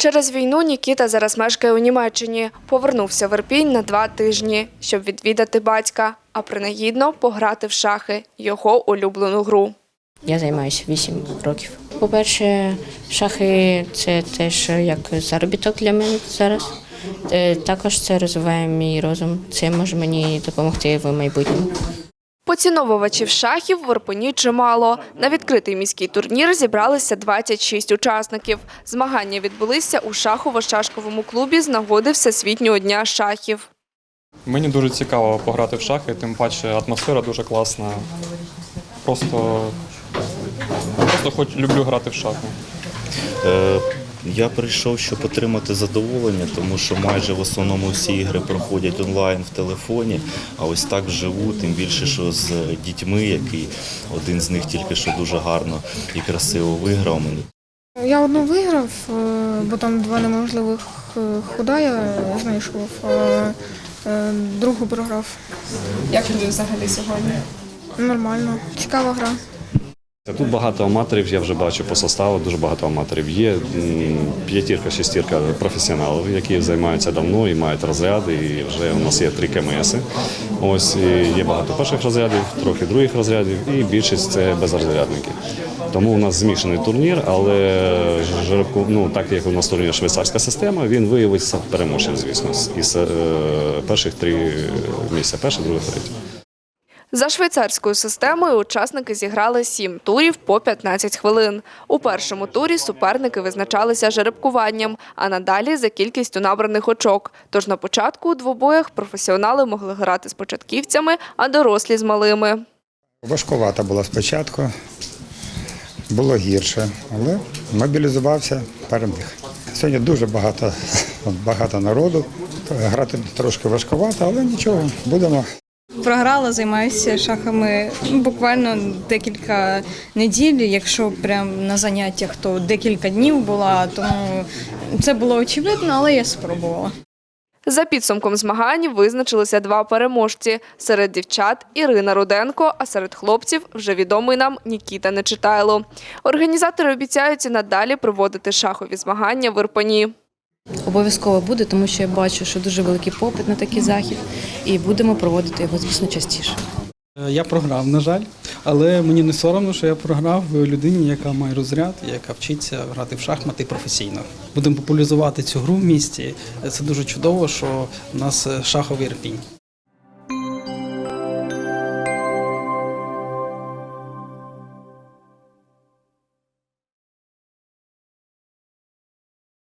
Через війну Нікіта зараз мешкає у Німеччині. Повернувся в Ірпінь на два тижні, щоб відвідати батька, а принагідно пограти в шахи його улюблену гру. Я займаюся 8 років. По-перше, шахи це теж як заробіток для мене зараз. Е, Також це розвиває мій розум. Це може мені допомогти в майбутньому. Поціновувачів шахів в Ірпені чимало. На відкритий міський турнір зібралися 26 учасників. Змагання відбулися у шахово-шашковому клубі з нагоди Всесвітнього дня шахів. Мені дуже цікаво пограти в шахи, тим паче атмосфера дуже класна. Просто, просто хоч люблю грати в шахи. Я прийшов, щоб отримати задоволення, тому що майже в основному всі ігри проходять онлайн в телефоні, а ось так вживу, тим більше, що з дітьми, який один з них тільки що дуже гарно і красиво виграв. Мені Я одну виграв, е, бо там два неможливих е, хода я знайшов, а е, другу програв. Як тобі взагалі сьогодні? Нормально. Цікава гра. Тут багато аматорів, я вже бачу по составу, дуже багато аматорів. Є п'ятірка, шестірка професіоналів, які займаються давно і мають розряди. І вже у нас є три КМСи. Ось і є багато перших розрядів, трохи других розрядів, і більшість це безрозрядники. Тому у нас змішаний турнір, але жеребку, ну так як у нас турнір швейцарська система, він виявиться переможцем, звісно, із е, перших три місця, перше, друге, третє. За швейцарською системою учасники зіграли сім турів по 15 хвилин. У першому турі суперники визначалися жеребкуванням, а надалі за кількістю набраних очок. Тож на початку у двобоях професіонали могли грати з початківцями, а дорослі з малими. Важкувата була спочатку, було гірше, але мобілізувався, переміг. Сьогодні дуже багато, багато народу. Грати трошки важкувато, але нічого, будемо. Програла, займаюся шахами буквально декілька неділь. Якщо прям на заняттях, то декілька днів була, тому це було очевидно, але я спробувала. За підсумком змагань визначилися два переможці. Серед дівчат Ірина Руденко, а серед хлопців вже відомий нам Нікіта Нечитайло. Організатори обіцяють надалі проводити шахові змагання в Ірпені. Обов'язково буде, тому що я бачу, що дуже великий попит на такий захід, і будемо проводити його, звісно, частіше. Е, Я програв, на жаль, але мені не соромно, що я програв людині, яка має розряд, яка вчиться грати в шахмати професійно. Будемо популяризувати цю гру в місті. Це дуже чудово, що в нас е, шаховий ірпінь.